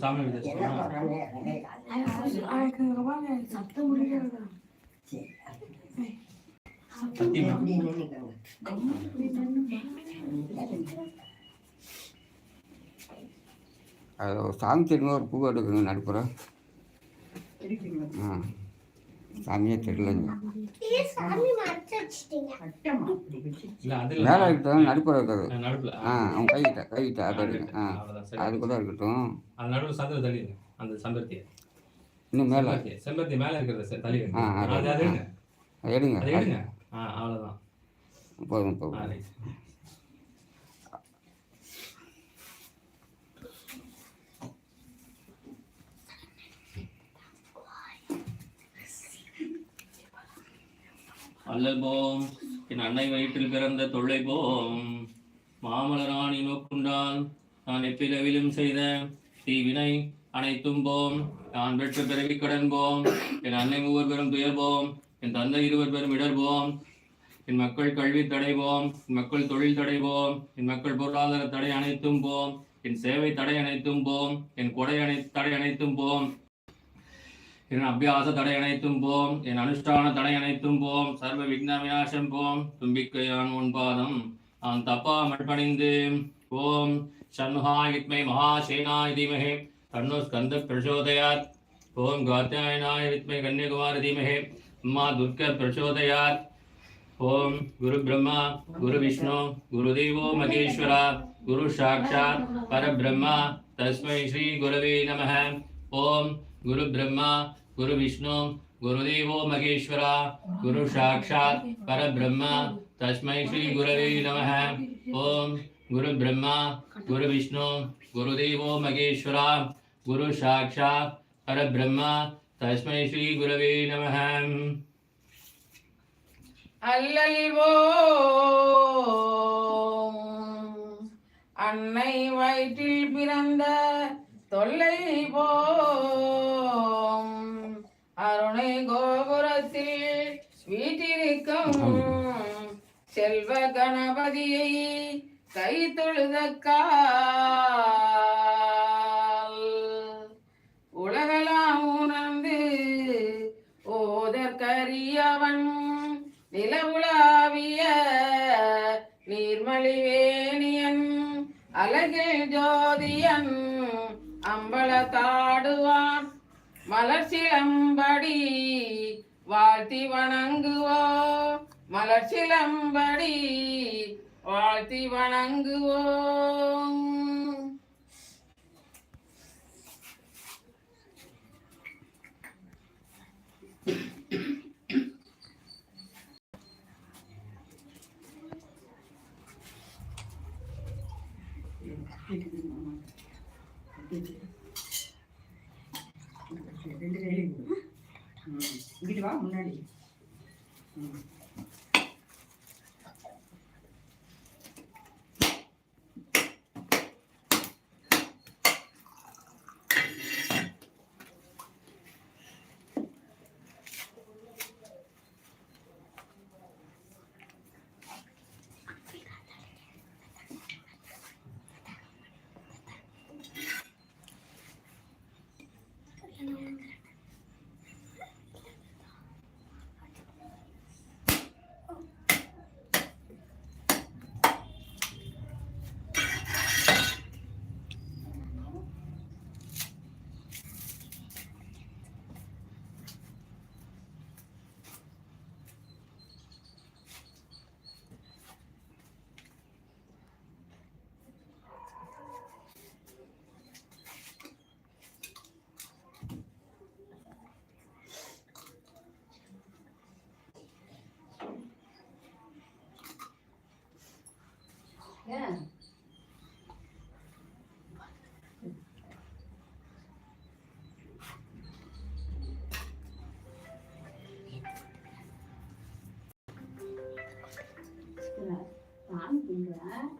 சாமி அது சாமி தெரியுமா ஒரு பூ எடுக்குங்க நடுப்புற ஆ. சாமியே தெரியலங்க. மேலே இருக்கட்டும் நடுப்புற இருக்காது ஆ அவன் கைகிட்ட கைகிட்ட அது ஆ. அது கூட இருக்கட்டும். அது நடுவுல சந்திர தள்ளிடுங்க அந்த செம்பருத்தியை. இன்னும் மேலே. செம்பருத்தி செம்பருத்தி மேல இருக்கிறத சரி, தள்ளி ஆ, ஆ, அது எடுங்க. எடுங்க. ஆ அவ்வளவுதான். போதும் போதும். அல்லல்போம் போம் என் அன்னை வயிற்றில் பிறந்த தொல்லை போம் மாமலராணி நோக்குண்டால் நான் எப்பிலவிலும் செய்த தீவினை அனைத்தும் போம். நான் பெற்ற பிறவி கடன் போம். என் அன்னை மூவர் பெரும் துயர் போம். என் தந்தை இருவர் பெரும் இடர் போம். என் மக்கள் கல்வி தடைவோம் என் மக்கள் தொழில் தடைவோம் என் மக்கள் பொருளாதார தடை அனைத்தும் போம். என் சேவை தடை அனைத்தும் போம். என் கொடை அனை தடை அனைத்தும் போம். என் அபியாச தடை அனைத்தும் போம். என் அனுஷ்டான தடை அனைத்தும் போம். சர்வ விக்ன விநாசம் போம். தும்பிக்கையான் உன் பாதம். நான் தப்பா பணிந்து ஓம். சண்முகா வித்மை மகாசேனா தீமகே. தன்னோ ஸ்கந்த பிரச்சோதயாத் ஓம் காத்தியாயனாய வித்மை கன்னியகுமார தீமகே. அம்மா துர்க்க பிரச்சோதயாத் ஓம். குரு பிரம்மா குரு விஷ்ணு குரு தேவோ மகேஸ்வரா. குரு சாட்சாத் பரபிரம்மா. தஸ்மை ஸ்ரீ குரவே நமः ஓம். குரு பிரம்மா குரு விஷ்ணு குரு தேவோ மகேஸ்வரா குரு சாட்சாத் பரபிரம்மா. தஸ்மை ஸ்ரீ குரவே நம. ஓம் குரு பிரம்மா குரு விஷ்ணு குரு தேவோ மகேஸ்வரா குரு சாட்சாத் பரபிரம்மா. தஸ்மை ஸ்ரீ குரவே நம. அல்லல்வோ அன்னை வயிற்றில் பிறந்த தொல்லை போம் கருணை கோபுரத்தில் வீட்டிருக்கும் செல்வ கணபதியை கை தொழுதக்கால் உலகலாம் உணர்ந்து ஓதற்கரியவன் நிலவுலாவிய நீர்மலிவேணியன் அழகில் ஜோதியன் அம்பல மலர்ச்சிலம்படி வாழ்த்தி வணங்குவோ. மலர்ச்சிலம்படி வாழ்த்தி வணங்குவோம் Bánh.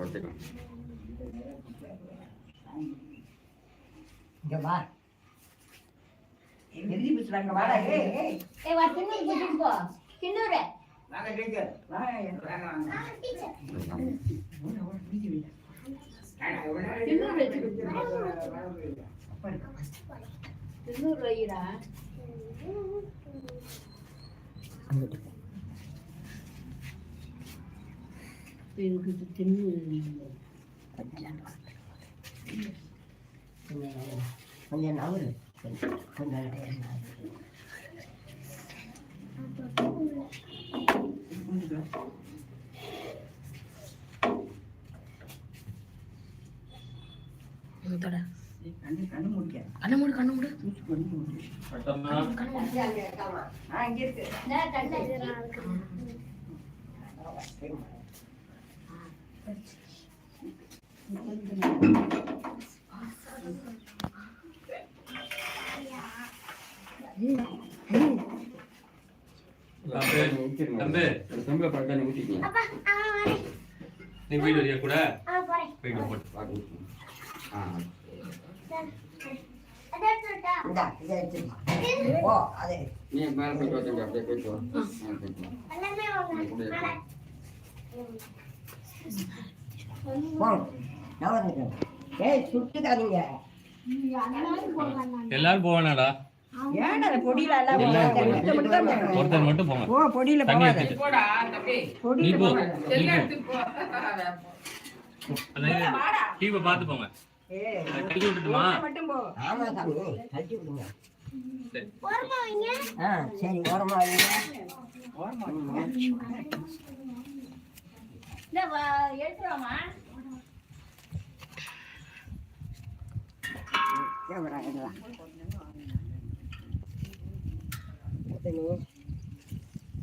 வச்சுக்கலாம் இங்க வா. எழுதி பிடிச்சாங்க வாடா ஏய் ஏய். ஏ வா போ. திண்ணூறு வாங்க டீச்சர். வாங்க வாங்க வாங்க. திண்ணூறு திண்ணூறு வைடா. எனக்கு திண்ணூறு கொஞ்சம் நவரு கொஞ்சம் கண்ணு கண்ணு முடிக்க கண்ணு மூடு கண்ணு மூடு பட்டம்மா ஆ இங்க இருக்கு நான் தண்ணி தம்பி, தம்பி செம்பில் பழக்கம் ஊற்றிக்கலாம் நீ போயிட்டு வரியா கூட? ஆ போறேன். போயிட்டு வா, போட்டு பாட்டு ஆ. நீ மேலே போயிட்டு அப்படியே போயிட்டு வா. எல்லாரும் போவானாடா. ஒருத்தர் மட்டும் போங்க. பொடியில டிவி பார்த்து போங்க. விட்டுட்டுமா? சரி. ஓரமா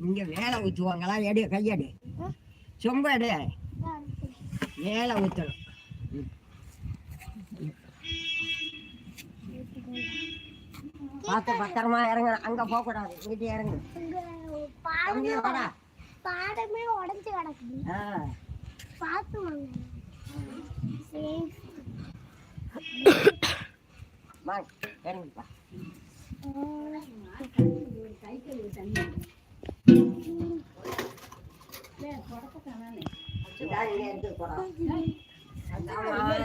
இங்க வேலை ஊற்றுவாங்களா எடு கையடு. சொம்ப எடு. வேலை ஊற்றணும் பார்த்து பத்திரமா இறங்க. அங்க போக கூடாது இங்கிட்டு இறங்கு. பாடமே உடஞ்சு கிடக்குது. பார்த்து வாங்க. இறங்குப்பா.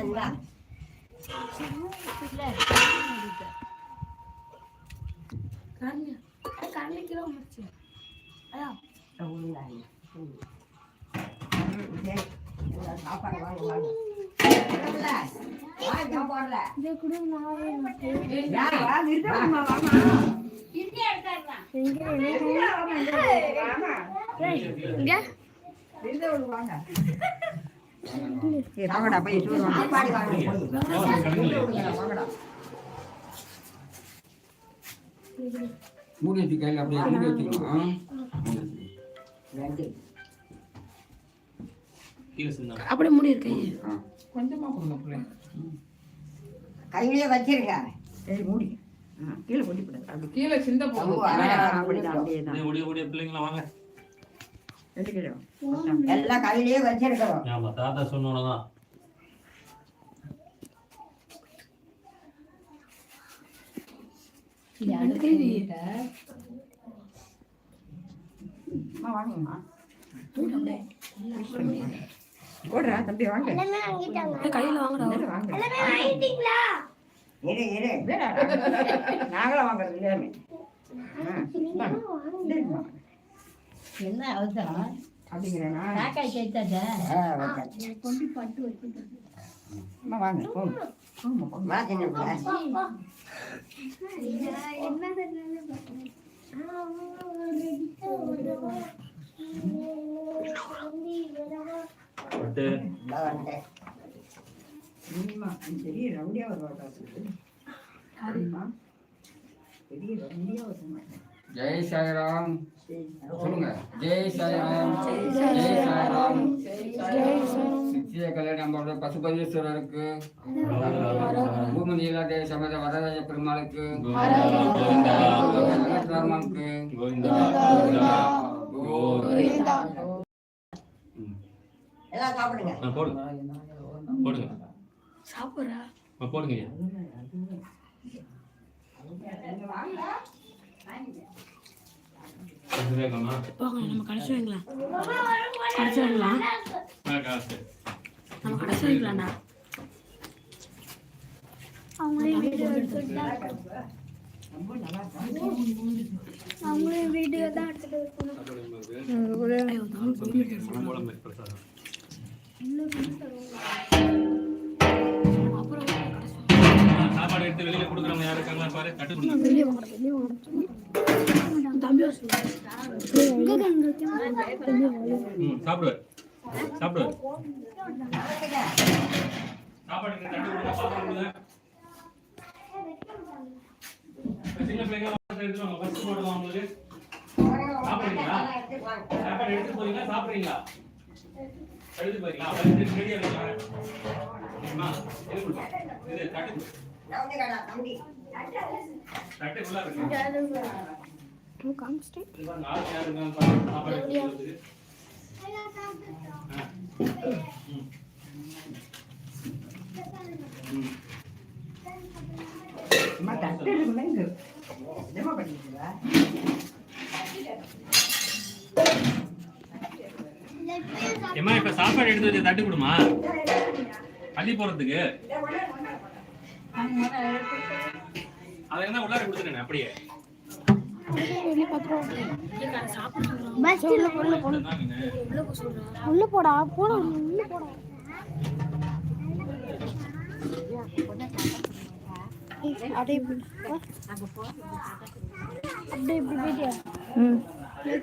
இந்தா. கண்ணு கிலோ முடிச்சு உள்ளா, இங்க. ம். சாப்பாடு வாங்க வாங்க வாங்கடா போய் வாங்கடா மூடி கையில் அப்படியே மூணு வச்சுக்கணும் ரெண்டு. கீழே சிந்தாங்க அப்படியே முடி இருக்கு ஆ. கொஞ்சமா கொடுங்க கையிலேயே வச்சிருங்க. சரி மூடி. கீழே அப்படி. கீழே சிந்த பிள்ளைங்களா வாங்க. எல்லாம் கையிலேயே வச்சிருக்கிறோம் ஆமா தாத்தா சொன்னோன்னதான். அம்மா வாங்கம்மா ஓடுறா தம்பி வாங்க. கையில வாங்கடா. வாங்க. வாங்கிட்டீங்களா? இரு இரு. நாங்களும் வாங்குறது இல்லையாமே. ஆ, இந்தாங்க. இந்தாங்கம்மா. என்ன அவசரம்? அப்படிங்கிறேனா காக்காய் கைத்தாச்சா ஆ வச்சாச்சு. கொண்டு பட்டு வைக்கிட்டு அம்மா வாங்க போங்க போங்க பெரிய ரவுடியா வருவாடா சொல்லு பெரிய ரவுடியா வருவாங்க ஜெய் சாய்ராம். சொல்லுங்க. ஜெய் சாய்ராம். ஜெய் சாய்ராம். நிச்சய கல்யாணம் நம்மளோட பசுபதீஸ்வரருக்கு. பூமி நீலாதேவி சமேத வரதராஜ பெருமாளுக்கு. வெங்கட்ராமனுக்கு. எல்லாம் சாப்பிடுங்க. போடுங்க போடுங்க. சாப்பிட்றா? போடுங்க? போங்க நம்ம கடைசி வாங்கலாம் கடைசி காசு. நம்ம கடைசி வாங்கலாம்டா அவங்களே வீடியோ அவங்களே வீடியோ தான் எடுத்துட்டு யார் எடுத்து வெளியில கொடுக்குறவங்க யாரு இருக்காங்களா பாரு கட்டு கொடுங்க. வெளியே வாங்க சாப்பாடு எடுத்து தட்டு கொடுங்க கொடுங்க. சின்ன பிள்ளைங்க போடுவாங்க உங்களுக்கு சாப்பிடுறீங்களா? சாப்பாடு எடுத்து போறீங்களா? சாப்பிடுறீங்களா? எடுத்து போறீங்களா? ரெடியா வைக்கலாம் இது தட்டு சாப்பாடு எடுத்து தட்டு பண்ணிக்கிறா ஏம்மா இப்ப சாப்பாடு எடுத்து வச்சு தட்டு கொடுமா? பள்ளி போறதுக்கு. அதை என்ன உள்ளார கொடுத்துட்டேன் அப்படியே உள்ள போடா போட உள்ள போடா அப்படியே அப்படியே இப்படி போயிட்டியா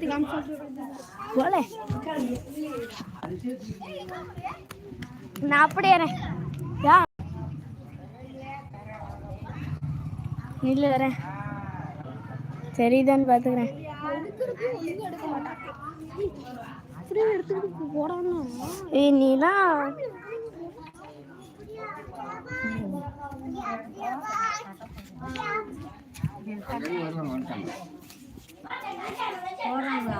காமிச்சு நான் அப்படியே வரேன் யா இல்லை வரேன் சரிதான்னு பாத்துக்கிறேன். ஏய் நீலாம் வருவாங்க,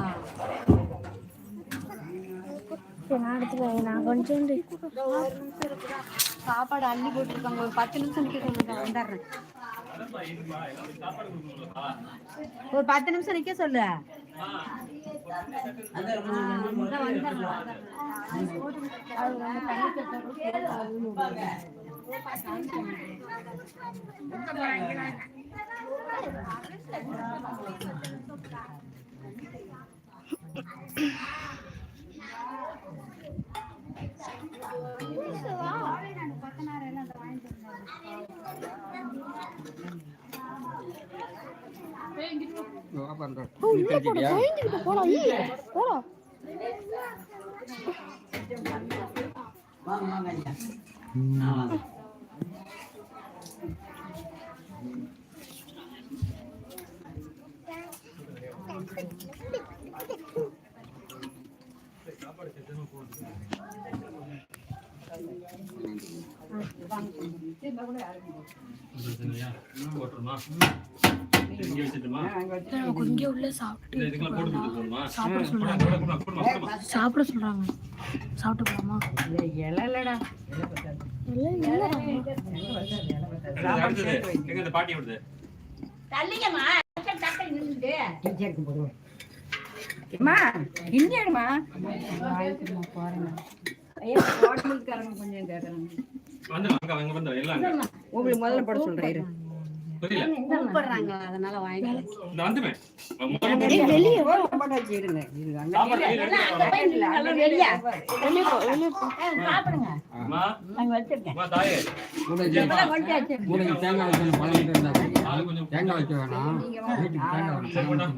சரி, நான் எடுத்துக்கிறேன் நான் கொஞ்சம் சாப்பாடு அள்ளி போட்டிருக்காங்க. ஒரு பத்து நிமிஷம் நிக்க சொல்லுங்க வந்துடுறேன். ஒரு பத்து நிமிஷம் நிக்க சொல்லு Thank you. பண்றேன். போடா போடா போட்டுருமா இங்கே உள்ள சாப்பிட்டு சாப்பிட சொல்றாங்க. சாப்பிட்டு போலாமா? இலலடா. அடுத்தது? எங்க இந்த பாட்டி விடுது ஐயா ஹோட்டலுக்காரங்க கொஞ்சம் கேட்குறாங்க உங்களுக்கு முதல்ல போட சொல்றேன் அதனால தேங்காய் வைக்க வேணாம்.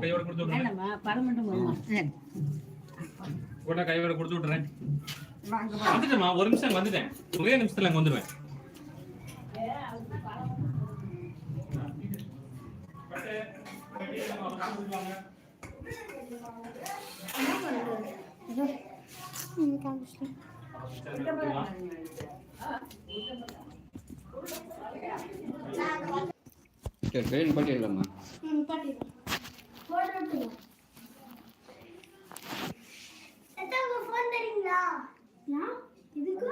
கையோட கொடுத்து விட்டுறேன். வந்துட்டேம்மா ஒரு நிமிஷம் வந்துட்டேன். ஒரே நிமிஷத்துல அங்க வந்துடுவேன் ட்ரெயின் பண்ணிடலாமா பண்ணிடலாம் ஃபோன் Ya, yedi ko?